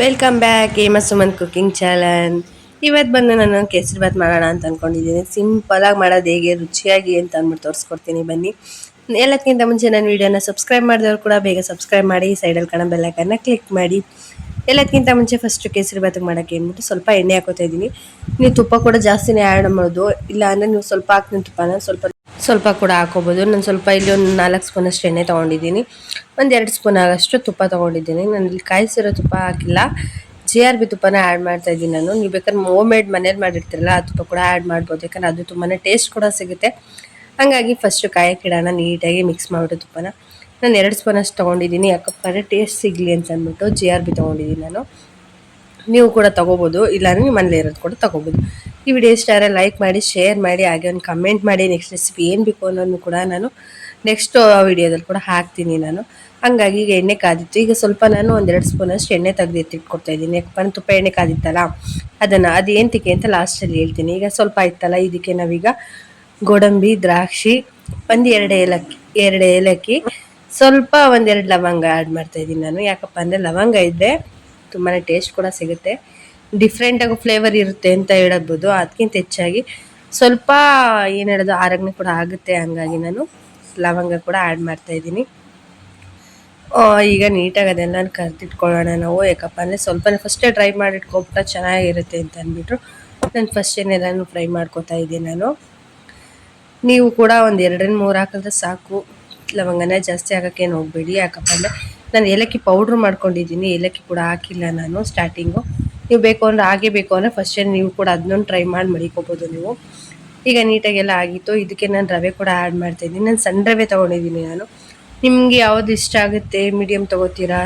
Welcome back ಏಮಸ್ Suman cooking ಚಾಲನ್ ಇವತ್ತು ಬಂದು ನಾನು ಕೇಸರಿ ಬಾತ್ ಮಾಡೋಣ ಅಂತ ಅಂದ್ಕೊಂಡಿದ್ದೀನಿ ಸಿಂಪಲಾಗಿ ಮಾಡೋದು ಹೇಗೆ, ರುಚಿಯಾಗಿ ಅಂತ ಅಂದ್ಬಿಟ್ಟು ತೋರಿಸ್ಕೊಡ್ತೀನಿ. ಬನ್ನಿ. ಎಲ್ಲಕ್ಕಿಂತ ಮುಂಚೆ ನನ್ನ ವೀಡಿಯೋನ ಸಬ್ಸ್ಕ್ರೈಬ್ ಮಾಡಿದವರು ಕೂಡ ಬೇಗ ಸಬ್ಸ್ಕ್ರೈಬ್ ಮಾಡಿ ಸೈಡಲ್ಲಿ ಕಾಣೋ ಬೆಲ್ಲೈಕನ್ನ ಕ್ಲಿಕ್ ಮಾಡಿ. ಎಲ್ಲಕ್ಕಿಂತ ಮುಂಚೆ ಫಸ್ಟು ಕೇಸರಿ ಭಾತ್ ಮಾಡೋಕ್ಕೆ ಅಂದ್ಬಿಟ್ಟು ಸ್ವಲ್ಪ ಎಣ್ಣೆ ಹಾಕೋತಾ ಇದ್ದೀನಿ. ನೀವು ತುಪ್ಪ ಕೂಡ ಜಾಸ್ತಿನೇ ಆ್ಯಡ್ ಮಾಡೋದು. ಇಲ್ಲ ಅಂದರೆ ನೀವು ಸ್ವಲ್ಪ ಹಾಕ್ತೀನಿ ತುಪ್ಪನ, ಸ್ವಲ್ಪ ಸ್ವಲ್ಪ ಕೂಡ ಹಾಕೋಬೋದು. ನಾನು ಸ್ವಲ್ಪ ಇಲ್ಲಿ ಒಂದು ನಾಲ್ಕು ಸ್ಪೂನ್ ಅಷ್ಟು ಎಣ್ಣೆ ತೊಗೊಂಡಿದ್ದೀನಿ. ಒಂದು ಎರಡು ಸ್ಪೂನ್ ಆಗಷ್ಟು ತುಪ್ಪ ತೊಗೊಂಡಿದ್ದೀನಿ. ನಾನು ಇಲ್ಲಿ ಕಾಯಿಸಿರೋ ತುಪ್ಪ ಹಾಕಿಲ್ಲ. ಜಿ ಆರ್ ಬಿ ತುಪ್ಪನ ಆ್ಯಡ್ ಮಾಡ್ತಾ ಇದ್ದೀನಿ ನಾನು. ನೀವು ಬೇಕಾದ್ರೆ ಹೋಮ್ ಮೇಡ್ ಮನೇಲಿ ಮಾಡಿರ್ತೀರಲ್ಲ, ಆ ತುಪ್ಪ ಕೂಡ ಆ್ಯಡ್ ಮಾಡ್ಬೋದು. ಯಾಕಂದ್ರೆ ಅದು ತುಂಬಾ ಟೇಸ್ಟ್ ಕೂಡ ಸಿಗುತ್ತೆ. ಹಾಗಾಗಿ ಫಸ್ಟು ಕಾಯಿ ಇಡೋಣ ನೀಟಾಗಿ ಮಿಕ್ಸ್ ಮಾಡಿಬಿಟ್ಟು ತುಪ್ಪನ. ನಾನು ಎರಡು ಸ್ಪೂನ್ ಅಷ್ಟು ತೊಗೊಂಡಿದ್ದೀನಿ. ಯಾಕಪ್ಪ ಟೇಸ್ಟ್ ಸಿಗಲಿ ಅಂತ ಅಂದ್ಬಿಟ್ಟು ಜಿ ಆರ್ ಬಿ ತೊಗೊಂಡಿದ್ದೀನಿ ನಾನು. ನೀವು ಕೂಡ ತಗೋಬೋದು, ಇಲ್ಲಾಂದರೆ ನಿಮ್ಮ ಮನೇಲಿ ಇರೋದು ಕೂಡ ತಗೋಬೋದು. ಈ ವಿಡಿಯೋ ಇಷ್ಟ ಆದರೆ ಲೈಕ್ ಮಾಡಿ ಶೇರ್ ಮಾಡಿ, ಹಾಗೆ ಒಂದು ಕಮೆಂಟ್ ಮಾಡಿ ನೆಕ್ಸ್ಟ್ ರೆಸಿಪಿ ಏನು ಬೇಕು ಅನ್ನೋದು ಕೂಡ ನಾನು ನೆಕ್ಸ್ಟ್ ವಿಡಿಯೋದಲ್ಲಿ ಕೂಡ ಹಾಕ್ತೀನಿ ನಾನು. ಹಂಗಾಗಿ ಈಗ ಎಣ್ಣೆ ಕಾದಿತ್ತು. ಈಗ ಸ್ವಲ್ಪ ನಾನು ಒಂದೆರಡು ಸ್ಪೂನಷ್ಟು ಎಣ್ಣೆ ತೆಗೆದು ಎತ್ತಿಟ್ಕೊಡ್ತಾ ಇದ್ದೀನಿ. ಯಾಕಪ್ಪ ತುಪ್ಪ ಎಣ್ಣೆ ಕಾದಿತ್ತಲ್ಲ? ಅದನ್ನು ಅದು ಏನ್ತಿಕೆ ಅಂತ ಲಾಸ್ಟಲ್ಲಿ ಹೇಳ್ತೀನಿ. ಈಗ ಸ್ವಲ್ಪ ಆಯ್ತಲ್ಲ, ಇದಕ್ಕೆ ನಾವೀಗ ಗೋಡಂಬಿ, ದ್ರಾಕ್ಷಿ, ಒಂದು ಎರಡು ಏಲಕ್ಕಿ ಎರಡು ಏಲಕ್ಕಿ, ಸ್ವಲ್ಪ ಒಂದೆರಡು ಲವಂಗ ಆ್ಯಡ್ ಮಾಡ್ತಾಯಿದ್ದೀನಿ ನಾನು. ಯಾಕಪ್ಪ ಅಂದರೆ ಲವಂಗ ಇದ್ದರೆ ತುಂಬಾ ಟೇಸ್ಟ್ ಕೂಡ ಸಿಗುತ್ತೆ. ಡಿಫ್ರೆಂಟಾಗಿ ಫ್ಲೇವರ್ ಇರುತ್ತೆ ಅಂತ ಹೇಳಬಹುದು. ಅದಕ್ಕಿಂತ ಹೆಚ್ಚಾಗಿ ಸ್ವಲ್ಪ ಏನು ಹೇಳೋದು ಆರೋಗ್ಯ ಕೂಡ ಆಗುತ್ತೆ ಹಂಗಾಗಿ ನಾನು ಲವಂಗ ಕೂಡ ಆ್ಯಡ್ ಮಾಡ್ತಾ ಇದ್ದೀನಿ. ಈಗ ನೀಟಾಗಿ ಅದೆಲ್ಲ ಕರೆದಿಟ್ಕೊಳ್ಳೋಣ ನಾವು. ಯಾಕಪ್ಪ ಅಂದರೆ ಸ್ವಲ್ಪ ಫಸ್ಟೇ ಡ್ರೈ ಮಾಡಿಟ್ಕೊಬಿಟ್ಟು ಚೆನ್ನಾಗಿರುತ್ತೆ ಅಂತ ಅಂದ್ಬಿಟ್ಟು ನಾನು ಫಸ್ಟ್ ಏನೆಲ್ಲನೂ ಫ್ರೈ ಮಾಡ್ಕೋತಾ ಇದ್ದೀನಿ ನಾನು. ನೀವು ಕೂಡ ಒಂದು ಎರಡರಿಂದ ಮೂರು ಹಾಕಿದ್ರೆ ಸಾಕು. ಲವಂಗನ ಜಾಸ್ತಿ ಹಾಕೋಕ್ಕೇನು ಹೋಗಬೇಡಿ. ಯಾಕಪ್ಪ ಅಂದರೆ ನಾನು ಏಲಕ್ಕಿ ಪೌಡ್ರ್ ಮಾಡ್ಕೊಂಡಿದ್ದೀನಿ. ಏಲಕ್ಕಿ ಕೂಡ ಹಾಕಿಲ್ಲ ನಾನು ಸ್ಟಾರ್ಟಿಂಗು ನೀವು ಬೇಕು ಅಂದರೆ ಹಾಗೆ ಬೇಕು ಅಂದರೆ ಫಸ್ಟೇ ನೀವು ಕೂಡ ಅದನ್ನೊಂದು ಟ್ರೈ ಮಾಡಿ ಮಡಿಕೋಬೋದು ನೀವು. ಈಗ ನೀಟಾಗೆಲ್ಲ ಆಗಿತ್ತು. ಇದಕ್ಕೆ ನಾನು ರವೆ ಕೂಡ ಆ್ಯಡ್ ಮಾಡ್ತಾಯಿದ್ದೀನಿ ನಾನು ಸಣ್ಣ ರವೆ ತೊಗೊಂಡಿದ್ದೀನಿ ನಾನು. ನಿಮಗೆ ಯಾವುದು ಇಷ್ಟ ಆಗುತ್ತೆ? ಮೀಡಿಯಮ್ ತೊಗೋತೀರಾ?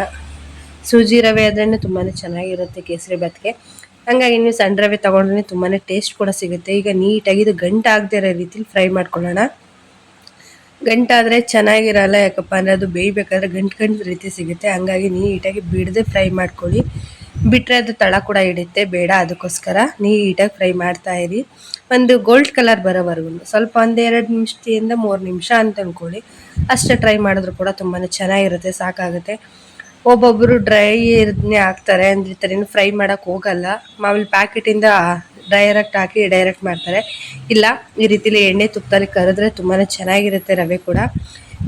ಸೂಜಿ ರವೆ ಆದ್ರೇ ತುಂಬಾ ಚೆನ್ನಾಗಿರುತ್ತೆ ಕೇಸರಿ ಭಾತ್ಗೆ. ಹಾಗಾಗಿ ನೀವು ಸಣ್ಣ ರವೆ ತೊಗೊಂಡ್ರೆ ತುಂಬಾ ಟೇಸ್ಟ್ ಕೂಡ ಸಿಗುತ್ತೆ. ಈಗ ನೀಟಾಗಿ ಇದು ಗಂಟಾಗದೇ ಇರೋ ರೀತಿಲಿ ಫ್ರೈ ಮಾಡ್ಕೊಳ್ಳೋಣ. ಗಂಟಾದರೆ ಚೆನ್ನಾಗಿರಲ್ಲ ಯಾಕಪ್ಪ ಅಂದರೆ ಅದು ಬೇಯಬೇಕಾದ್ರೆ ಗಂಟು ಗಂಟು ರೀತಿ ಸಿಗುತ್ತೆ. ಹಂಗಾಗಿ ನೀಟಾಗಿ ಬಿಡದೆ ಫ್ರೈ ಮಾಡ್ಕೊಳ್ಳಿ. ಬಿಟ್ಟರೆ ಅದು ತಳ ಕೂಡ ಹಿಡಿಯುತ್ತೆ, ಬೇಡ ಅದಕ್ಕೋಸ್ಕರ. ನೀಟಾಗಿ ಫ್ರೈ ಮಾಡ್ತಾ ಇರಿ. ಒಂದು ಗೋಲ್ಡ್ ಕಲರ್ ಬರೋವರೆಗೂ. ಸ್ವಲ್ಪ ಒಂದು ಎರಡು ನಿಮಿಷದಿಂದ ಮೂರು ನಿಮಿಷ ಅಂತ ಅಂದ್ಕೊಳ್ಳಿ ಅಷ್ಟೇ ಟ್ರೈ ಮಾಡಿದ್ರು ಕೂಡ ತುಂಬಾ ಚೆನ್ನಾಗಿರುತ್ತೆ, ಸಾಕಾಗುತ್ತೆ. ಒಬ್ಬೊಬ್ಬರು ಡ್ರೈ ಹಾಕ್ತಾರೆ ಅಂದರೆ ಈ ಥರ ಫ್ರೈ ಮಾಡೋಕ್ಕೆ ಹೋಗಲ್ಲ. ಮಾಮೂಲಿ ಪ್ಯಾಕೆಟಿಂದ ಡೈರೆಕ್ಟ್ ಹಾಕಿ ಡೈರೆಕ್ಟ್ ಮಾಡ್ತಾರೆ. ಇಲ್ಲ, ಈ ರೀತಿಲಿ ಎಣ್ಣೆ ತುಪ್ಪದಲ್ಲಿ ಕರೆದ್ರೆ ತುಂಬಾ ಚೆನ್ನಾಗಿರುತ್ತೆ ರವೆ ಕೂಡ.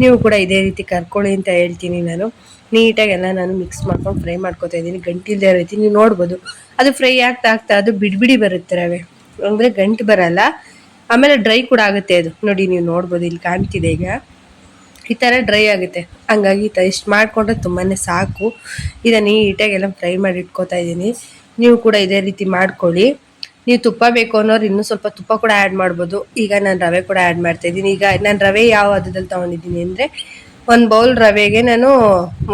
ನೀವು ಕೂಡ ಇದೇ ರೀತಿ ಕರ್ಕೊಳ್ಳಿ ಅಂತ ಹೇಳ್ತೀನಿ ನಾನು. ನೀಟಾಗಿ ಎಲ್ಲ ನಾನು ಮಿಕ್ಸ್ ಮಾಡ್ಕೊಂಡು ಫ್ರೈ ಮಾಡ್ಕೊತಾ ಇದ್ದೀನಿ. ಗಂಟಿಲ್ದೇ ರೀತಿ ನೀವು ನೋಡ್ಬೋದು. ಅದು ಫ್ರೈ ಆಗ್ತಾ ಆಗ್ತಾ ಅದು ಬಿಡಿಬಿಡಿ ಬರುತ್ತೆ ರವೆ. ಅಂದರೆ ಗಂಟು ಬರಲ್ಲ. ಆಮೇಲೆ ಡ್ರೈ ಕೂಡ ಆಗುತ್ತೆ ಅದು. ನೋಡಿ, ನೀವು ನೋಡ್ಬೋದು, ಇಲ್ಲಿ ಕಾಣ್ತಿದೆ ಈಗ. ಈ ಥರ ಡ್ರೈ ಆಗುತ್ತೆ. ಹಂಗಾಗಿ ಈ ಥರ ಇಷ್ಟು ಮಾಡಿಕೊಂಡ್ರೆ ತುಂಬಾ ಸಾಕು. ಇದನ್ನು ನೀಟಾಗಿ ಎಲ್ಲ ಫ್ರೈ ಮಾಡಿ ಇಟ್ಕೋತಾ ಇದ್ದೀನಿ. ನೀವು ಕೂಡ ಇದೇ ರೀತಿ ಮಾಡ್ಕೊಳ್ಳಿ. ನೀವು ತುಪ್ಪ ಬೇಕು ಅನ್ನೋರು ಇನ್ನೂ ಸ್ವಲ್ಪ ತುಪ್ಪ ಕೂಡ ಆ್ಯಡ್ ಮಾಡ್ಬೋದು. ಈಗ ನಾನು ರವೆ ಕೂಡ ಆ್ಯಡ್ ಮಾಡ್ತಾ ಇದ್ದೀನಿ. ಈಗ ನಾನು ರವೆ ಯಾವ ಹದದಲ್ಲಿ ತೊಗೊಂಡಿದ್ದೀನಿ ಅಂದರೆ ಒಂದು ಬೌಲ್ ರವೆಗೆ ನಾನು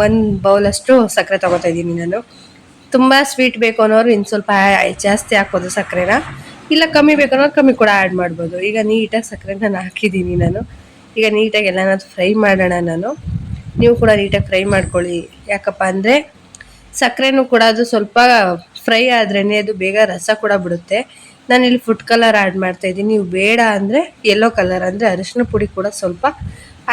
ಒಂದು ಬೌಲಷ್ಟು ಸಕ್ಕರೆ ತೊಗೋತಾ ಇದ್ದೀನಿ ನಾನು. ತುಂಬ ಸ್ವೀಟ್ ಬೇಕು ಅನ್ನೋರು ಇನ್ನು ಸ್ವಲ್ಪ ಜಾಸ್ತಿ ಹಾಕ್ಬೋದು ಸಕ್ಕರೆನ. ಇಲ್ಲ ಕಮ್ಮಿ ಬೇಕು ಅನ್ನೋರು ಕಮ್ಮಿ ಕೂಡ ಆ್ಯಡ್ ಮಾಡ್ಬೋದು. ಈಗ ನೀಟಾಗಿ ಸಕ್ಕರೆ ನಾನು ಹಾಕಿದ್ದೀನಿ ನಾನು. ಈಗ ನೀಟಾಗಿ ಎಲ್ಲ ಫ್ರೈ ಮಾಡೋಣ ನಾನು. ನೀವು ಕೂಡ ನೀಟಾಗಿ ಫ್ರೈ ಮಾಡ್ಕೊಳ್ಳಿ. ಯಾಕಪ್ಪ ಅಂದರೆ ಸಕ್ಕರೆನೂ ಕೂಡ ಅದು ಸ್ವಲ್ಪ ಫ್ರೈ ಆದ್ರೇ ಅದು ಬೇಗ ರಸ ಕೂಡ ಬಿಡುತ್ತೆ. ನಾನು ಇಲ್ಲಿ ಫುಡ್ ಕಲರ್ ಆ್ಯಡ್ ಮಾಡ್ತಾ ಇದ್ದೀನಿ. ನೀವು ಬೇಡ ಅಂದರೆ ಯೆಲ್ಲೋ ಕಲರ್ ಅಂದರೆ ಅರಿಶಿನ ಪುಡಿ ಕೂಡ ಸ್ವಲ್ಪ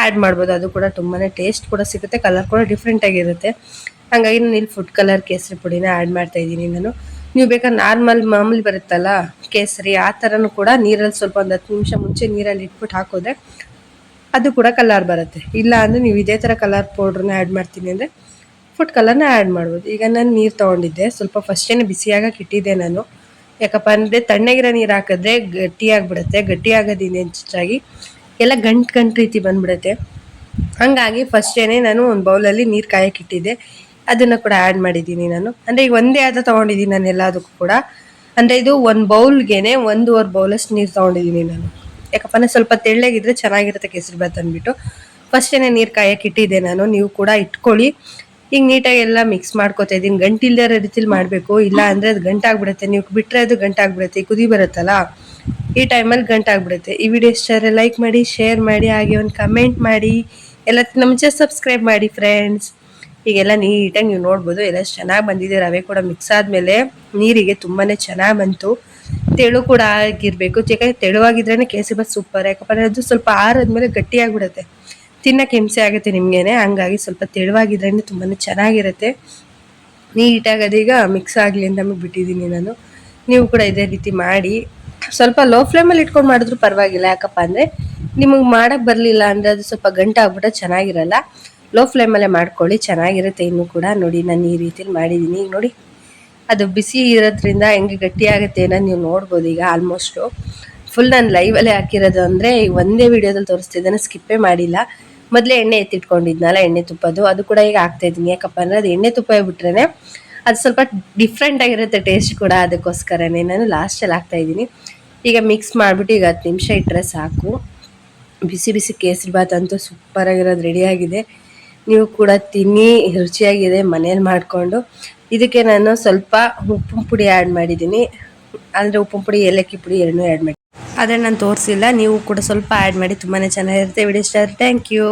ಆ್ಯಡ್ ಮಾಡ್ಬೋದು. ಅದು ಕೂಡ ತುಂಬಾ ಟೇಸ್ಟ್ ಕೂಡ ಸಿಗುತ್ತೆ. ಕಲರ್ ಕೂಡ ಡಿಫ್ರೆಂಟಾಗಿರುತ್ತೆ ಹಾಗಾಗಿ ನಾನು ಇಲ್ಲಿ ಫುಡ್ ಕಲರ್ ಕೇಸರಿ ಪುಡಿನ ಆ್ಯಡ್ ಮಾಡ್ತಾ ಇದ್ದೀನಿ ನಾನು. ನೀವು ಬೇಕಾದ್ರೆ ನಾರ್ಮಲ್ ಮಾಮೂಲಿ ಬರುತ್ತಲ್ಲ ಕೇಸರಿ, ಆ ಥರನೂ ಕೂಡ ನೀರಲ್ಲಿ ಸ್ವಲ್ಪ ಒಂದು ಹತ್ತು ನಿಮಿಷ ಮುಂಚೆ ನೀರಲ್ಲಿ ಇಟ್ಬಿಟ್ಟು ಹಾಕೋದ್ರೆ ಅದು ಕೂಡ ಕಲರ್ ಬರುತ್ತೆ. ಇಲ್ಲ ಅಂದರೆ ನೀವು ಇದೇ ಥರ ಕಲರ್ ಪೌಡ್ರನ್ನ ಆ್ಯಡ್ ಮಾಡ್ತೀನಿ ಅಂದರೆ ಫುಡ್ ಕಲರ್ನ ಆ್ಯಡ್ ಮಾಡ್ಬೋದು. ಈಗ ನಾನು ನೀರು ತೊಗೊಂಡಿದ್ದೆ. ಸ್ವಲ್ಪ ಫಸ್ಟೇನೆ ಬಿಸಿಯಾಗಕ್ಕೆ ಇಟ್ಟಿದ್ದೆ ನಾನು. ಯಾಕಪ್ಪ ಅಂದರೆ ತಣ್ಣಗಿರೋ ನೀರು ಹಾಕಿದ್ರೆ ಗಟ್ಟಿ ಆಗೋದಿನ ಹೆಚ್ಚಾಗಿ. ಎಲ್ಲ ಗಂಟು ಗಂಟು ರೀತಿ ಬಂದ್ಬಿಡುತ್ತೆ. ಹಾಗಾಗಿ ಫಸ್ಟೇನೆ ನಾನು ಒಂದು ಬೌಲಲ್ಲಿ ನೀರು ಕಾಯಕ್ಕೆ ಇಟ್ಟಿದ್ದೆ. ಅದನ್ನು ಕೂಡ ಆ್ಯಡ್ ಮಾಡಿದ್ದೀನಿ ನಾನು. ಅಂದರೆ ಈಗ ಒಂದೇ ಆದ ತೊಗೊಂಡಿದ್ದೀನಿ ನಾನು ಎಲ್ಲದಕ್ಕೂ ಕೂಡ. ಅಂದರೆ ಇದು ಒಂದು ಬೌಲ್ಗೆ ಒಂದೂವರೆ ಬೌಲಷ್ಟು ನೀರು ತೊಗೊಂಡಿದ್ದೀನಿ ನಾನು. ಯಾಕಪ್ಪ ಅಂದರೆ ಸ್ವಲ್ಪ ತೆಳ್ಳಗಿದ್ರೆ ಚೆನ್ನಾಗಿರುತ್ತೆ ಕೇಸರಿ ಬಾತ್ ಅಂದ್ಬಿಟ್ಟು ಫಸ್ಟೇನೆ ನೀರು ಕಾಯಕ್ಕೆ ಇಟ್ಟಿದ್ದೆ ನಾನು. ನೀವು ಕೂಡ ಇಟ್ಕೊಳ್ಳಿ. ಈಗ ನೀಟಾಗಿ ಎಲ್ಲ ಮಿಕ್ಸ್ ಮಾಡ್ಕೋತಾ ಇದ್ದೀನಿ. ಗಂಟಿಲ್ದೇ ರೀತಿಲಿ ಮಾಡಬೇಕು. ಇಲ್ಲ ಅಂದರೆ ಅದು ಗಂಟಾಗ್ಬಿಡುತ್ತೆ ನೀವು ಬಿಟ್ಟರೆ ಅದು ಗಂಟಾಗ್ಬಿಡುತ್ತೆ ಕುದಿ ಬರುತ್ತಲ್ಲ? ಈ ಟೈಮಲ್ಲಿ ಗಂಟಾಗ್ಬಿಡುತ್ತೆ ಈ ವಿಡಿಯೋ ಇಷ್ಟ ಲೈಕ್ ಮಾಡಿ ಶೇರ್ ಮಾಡಿ, ಹಾಗೆ ಒಂದು ಕಮೆಂಟ್ ಮಾಡಿ. ಎಲ್ಲ ನಮ್ಮ ಸಬ್ಸ್ಕ್ರೈಬ್ ಮಾಡಿ ಫ್ರೆಂಡ್ಸ್ ಈಗೆಲ್ಲ ನೀಟಾಗಿ ನೀವು ನೋಡ್ಬೋದು. ಎಲ್ಲ ಚೆನ್ನಾಗಿ ಬಂದಿದೆ. ರವೆ ಕೂಡ ಮಿಕ್ಸ್ ಆದಮೇಲೆ ನೀರಿಗೆ ತುಂಬಾ ಚೆನ್ನಾಗಿ ಬಂತು. ತೆಳು ಕೂಡ ಆಗಿರಬೇಕು. ಯಾಕಂದರೆ ತೆಳುವಾಗಿದ್ರೇ ಕೇಸರಿ ಬಾತ್ ಸೂಪರ್ ಯಾಕಪ್ಪ ಅದು ಸ್ವಲ್ಪ ಆರಾದ್ಮೇಲೆ ಗಟ್ಟಿಯಾಗ್ಬಿಡುತ್ತೆ ತಿನ್ನಕ್ಕೆ ಹಿಂಸೆ ಆಗುತ್ತೆ ನಿಮಗೇನೆ. ಹಂಗಾಗಿ ಸ್ವಲ್ಪ ತೆಳುವಾಗಿದ್ದರಿಂದ ತುಂಬಾ ಚೆನ್ನಾಗಿರುತ್ತೆ. ನೀಟಾಗಿ ಅದೀಗ ಮಿಕ್ಸ್ ಆಗಲಿ ಅಂತ ಬಿಟ್ಟಿದ್ದೀನಿ ನಾನು. ನೀವು ಕೂಡ ಇದೇ ರೀತಿ ಮಾಡಿ. ಸ್ವಲ್ಪ ಲೋ ಫ್ಲೇಮಲ್ಲಿ ಇಟ್ಕೊಂಡು ಮಾಡಿದ್ರು ಪರವಾಗಿಲ್ಲ. ಯಾಕಪ್ಪ ಅಂದರೆ ನಿಮಗೆ ಮಾಡೋಕ್ಕೆ ಬರಲಿಲ್ಲ ಅಂದರೆ ಅದು ಸ್ವಲ್ಪ ಗಂಟೆ ಆಗ್ಬಿಟ್ರೆ ಚೆನ್ನಾಗಿರಲ್ಲ. ಲೋ ಫ್ಲೇಮಲ್ಲೇ ಮಾಡ್ಕೊಳ್ಳಿ, ಚೆನ್ನಾಗಿರುತ್ತೆ ಇನ್ನೂ ಕೂಡ. ನೋಡಿ, ನಾನು ಈ ರೀತಿಯಲ್ಲಿ ಮಾಡಿದ್ದೀನಿ. ಈಗ ನೋಡಿ, ಅದು ಬಿಸಿ ಇರೋದ್ರಿಂದ ಹೆಂಗೆ ಗಟ್ಟಿಯಾಗುತ್ತೆ ಅನ್ನೋ ನೀವು ನೋಡ್ಬೋದು ಈಗ ಆಲ್ಮೋಸ್ಟು ಫುಲ್ ನಾನು ಲೈವಲ್ಲೇ ಹಾಕಿರೋದು ಅಂದರೆ ಒಂದೇ ವಿಡಿಯೋದಲ್ಲಿ ತೋರಿಸ್ತಿದ್ದಾನೆ, ಸ್ಕಿಪ್ಪೇ ಮಾಡಿಲ್ಲ. ಮೊದಲೇ ಎಣ್ಣೆ ಎತ್ತಿಟ್ಕೊಂಡಿದ್ನಲ್ಲ, ಎಣ್ಣೆ ತುಪ್ಪದು ಅದು ಕೂಡ ಈಗ ಹಾಕ್ತಾ ಇದ್ದೀನಿ ಯಾಕಪ್ಪ ಅಂದರೆ ಅದು ಎಣ್ಣೆ ತುಪ್ಪ ಬಿಟ್ರೆ ಅದು ಸ್ವಲ್ಪ ಡಿಫ್ರೆಂಟ್ ಆಗಿರುತ್ತೆ ಟೇಸ್ಟ್ ಕೂಡ ಅದಕ್ಕೋಸ್ಕರನೇ. ನಾನು ಲಾಸ್ಟಲ್ಲಿ ಹಾಕ್ತಾ ಇದ್ದೀನಿ. ಈಗ ಮಿಕ್ಸ್ ಮಾಡಿಬಿಟ್ಟು ಈಗ ಹತ್ತು ನಿಮಿಷ ಇಟ್ಟರೆ ಸಾಕು. ಬಿಸಿ ಬಿಸಿ ಕೇಸರಿ ಬಾತ್ ಅಂತೂ ಸೂಪರಾಗಿರೋದು ರೆಡಿಯಾಗಿದೆ ನೀವು ಕೂಡ ತಿನ್ನಿ, ರುಚಿಯಾಗಿದೆ, ಮನೇಲಿ ಮಾಡಿಕೊಂಡು. ಇದಕ್ಕೆ ನಾನು ಸ್ವಲ್ಪ ಉಪ್ಪಿನ ಪುಡಿ ಆ್ಯಡ್ ಮಾಡಿದ್ದೀನಿ. ಅಂದರೆ ಉಪ್ಪಿನ ಪುಡಿ, ಏಲಕ್ಕಿ ಪುಡಿ ಎರಡನ್ನೂ ಆ್ಯಡ್ ಮಾಡಿ ಅದನ್ನು ನಾನು ತೋರಿಸಿಲ್ಲ ನೀವು ಕೂಡ ಸ್ವಲ್ಪ ಆ್ಯಡ್ ಮಾಡಿ ತುಂಬಾ ಚೆನ್ನಾಗಿರುತ್ತೆ ವಿಡಿಯೋ ಸ್ಟಾರ್. Thank you